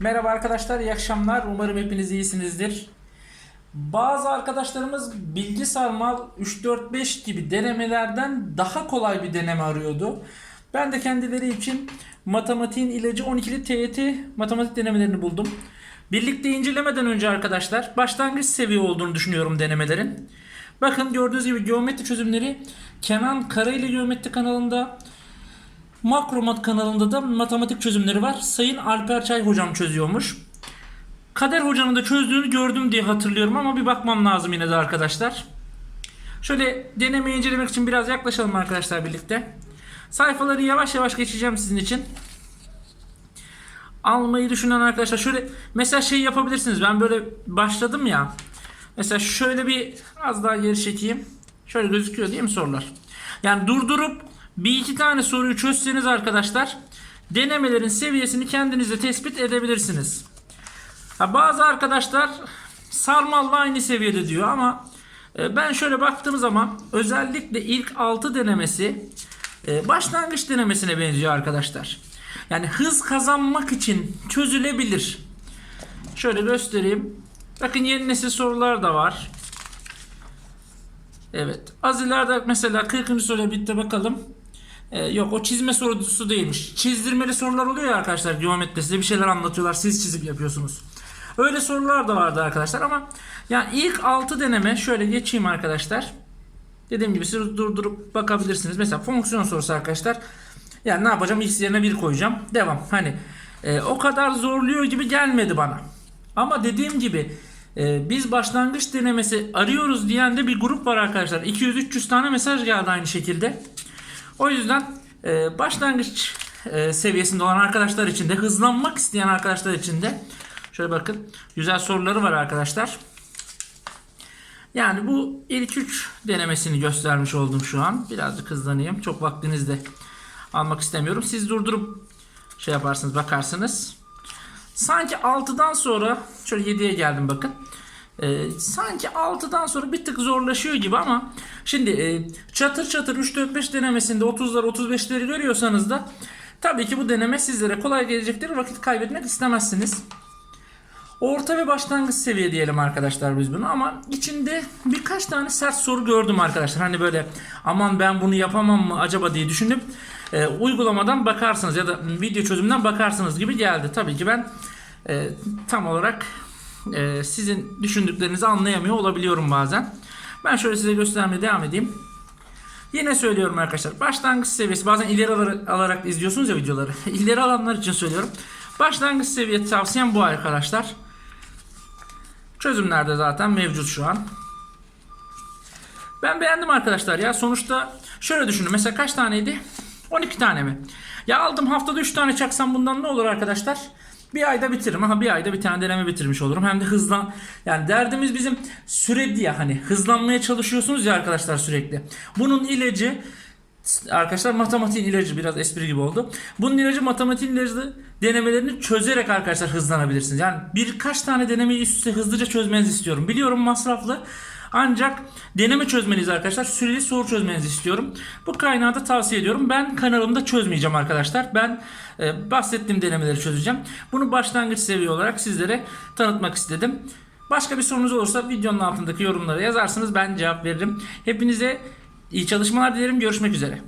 Merhaba arkadaşlar, iyi akşamlar. Umarım hepiniz iyisinizdir. Bazı arkadaşlarımız bilgi sarmal 3-4-5 gibi denemelerden daha kolay bir deneme arıyordu. Ben de kendileri için matematiğin ilacı 12'li TYT matematik denemelerini buldum. Birlikte incelemeden önce arkadaşlar başlangıç seviye olduğunu düşünüyorum denemelerin. Bakın gördüğünüz gibi geometri çözümleri Kenan Karayeli Geometri kanalında Makromat kanalında da matematik çözümleri var. Sayın Alper Çay hocam çözüyormuş. Kader hocanın da çözdüğünü gördüm diye hatırlıyorum ama bir bakmam lazım yine de arkadaşlar. Şöyle denemeyi incelemek için biraz yaklaşalım arkadaşlar birlikte. Sayfaları yavaş yavaş geçeceğim sizin için. Almayı düşünen arkadaşlar şöyle mesela şey yapabilirsiniz. Ben böyle başladım ya. Mesela şöyle bir az daha geri çekeyim. Şöyle gözüküyor değil mi sorular? Yani durdurup bir iki tane soruyu çözseniz arkadaşlar denemelerin seviyesini kendiniz de tespit edebilirsiniz. Ha, bazı arkadaşlar sarmalla aynı seviyede diyor ama e, ben şöyle baktığım zaman özellikle ilk 6 denemesi e, başlangıç denemesine benziyor arkadaşlar. Yani hız kazanmak için çözülebilir. Şöyle göstereyim. Bakın yeni nesil sorular da var. Evet. Az ileride mesela 40. soruya bitti bakalım. Ee, yok o çizme sorusu değilmiş. Çizdirmeli sorular oluyor ya arkadaşlar geometride size bir şeyler anlatıyorlar siz çizip yapıyorsunuz. Öyle sorular da vardı arkadaşlar ama yani ilk 6 deneme şöyle geçeyim arkadaşlar. Dediğim gibi siz durdurup bakabilirsiniz. Mesela fonksiyon sorusu arkadaşlar. Yani ne yapacağım? X yerine 1 koyacağım. Devam. Hani e, o kadar zorluyor gibi gelmedi bana. Ama dediğim gibi e, biz başlangıç denemesi arıyoruz diyen de bir grup var arkadaşlar. 200-300 tane mesaj geldi aynı şekilde. O yüzden e, başlangıç e, seviyesinde olan arkadaşlar için de hızlanmak isteyen arkadaşlar için de şöyle bakın güzel soruları var arkadaşlar. Yani bu ilk 3 denemesini göstermiş oldum şu an. Birazcık hızlanayım. Çok vaktinizi de almak istemiyorum. Siz durdurup şey yaparsınız bakarsınız. Sanki 6'dan sonra şöyle 7'ye geldim bakın. Ee, sanki 6'dan sonra bir tık zorlaşıyor gibi ama şimdi e, çatır çatır 3 4 5 denemesinde 30'lar 35'leri görüyorsanız da tabii ki bu deneme sizlere kolay gelecektir. Vakit kaybetmek istemezsiniz. Orta ve başlangıç seviye diyelim arkadaşlar biz bunu ama içinde birkaç tane sert soru gördüm arkadaşlar. Hani böyle aman ben bunu yapamam mı acaba diye düşünüp e, uygulamadan bakarsınız ya da video çözümünden bakarsınız gibi geldi. Tabii ki ben e, tam olarak e, sizin düşündüklerinizi anlayamıyor olabiliyorum bazen. Ben şöyle size göstermeye devam edeyim. Yine söylüyorum arkadaşlar. Başlangıç seviyesi bazen ileri alarak, alarak izliyorsunuz ya videoları. ileri alanlar için söylüyorum. Başlangıç seviye tavsiyem bu arkadaşlar. Çözümlerde zaten mevcut şu an. Ben beğendim arkadaşlar ya. Sonuçta şöyle düşünün. Mesela kaç taneydi? 12 tane mi? Ya aldım haftada 3 tane çaksam bundan ne olur arkadaşlar? Bir ayda bitiririm. Aha bir ayda bir tane deneme bitirmiş olurum. Hem de hızlan yani derdimiz bizim sürekli ya hani hızlanmaya çalışıyorsunuz ya arkadaşlar sürekli. Bunun ilacı arkadaşlar matematiğin ilacı biraz espri gibi oldu. Bunun ilacı matematiğin ilacı denemelerini çözerek arkadaşlar hızlanabilirsiniz. Yani birkaç tane denemeyi üst üste hızlıca çözmenizi istiyorum. Biliyorum masraflı. Ancak deneme çözmenizi arkadaşlar süreli soru çözmenizi istiyorum. Bu kaynağı da tavsiye ediyorum. Ben kanalımda çözmeyeceğim arkadaşlar. Ben e, bahsettiğim denemeleri çözeceğim. Bunu başlangıç seviye olarak sizlere tanıtmak istedim. Başka bir sorunuz olursa videonun altındaki yorumlara yazarsınız. Ben cevap veririm. Hepinize iyi çalışmalar dilerim. Görüşmek üzere.